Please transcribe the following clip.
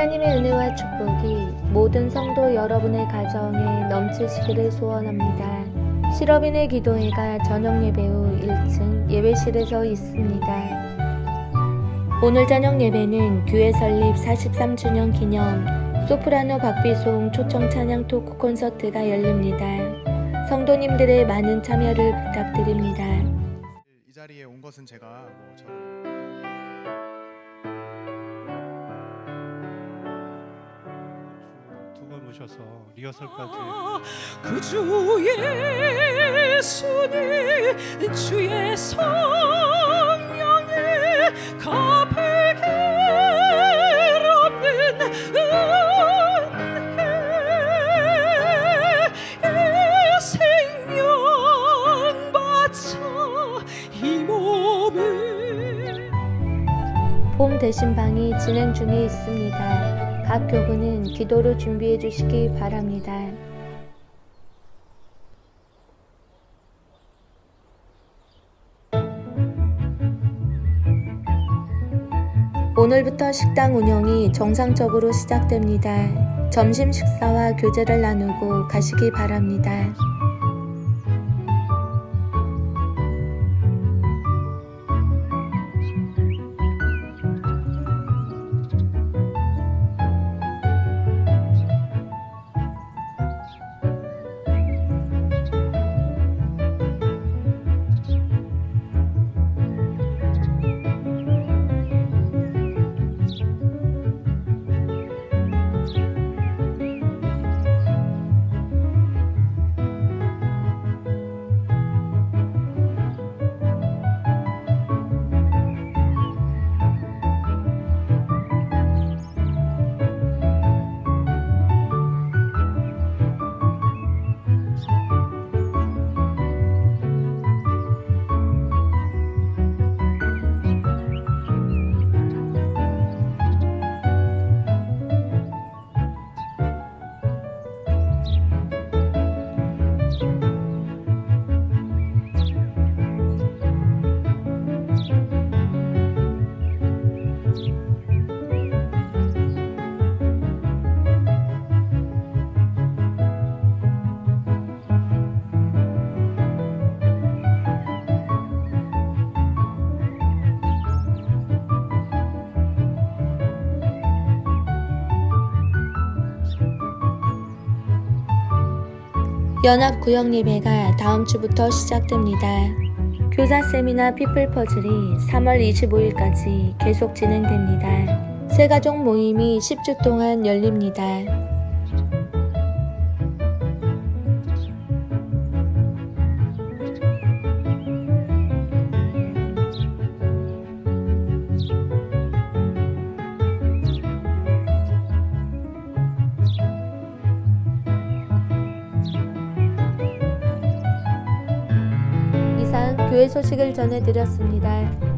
하나님의 은혜와 축복이 모든 성도 여러분의 가정에 넘치시기를 소원합니다. 실업인의 기도회가 저녁 예배 후 1층 예배실에서 있습니다. 오늘 저녁 예배는 교회 설립 43주년 기념 소프라노 박비송 초청 찬양 토크 콘서트가 열립니다. 성도님들의 많은 참여를 부탁드립니다. 이 자리에 온 것은 제가 뭐 저... 오셔서 리허설까지 그 주 예수님 주의 성령의 가백일 없는 은혜 이 생명 바쳐 이 몸을 봄 대신방이 진행 중에 있습니다. 각 교구는 기도로 준비해 주시기 바랍니다. 오늘부터 식당 운영이 정상적으로 시작됩니다. 점심 식사와 교제를 나누고 가시기 바랍니다. 연합 구역 예배가 다음 주부터 시작됩니다. 교사 세미나 피플 퍼즐이 3월 25일까지 계속 진행됩니다. 새 가족 모임이 10주 동안 열립니다. 교회 소식을 전해드렸습니다.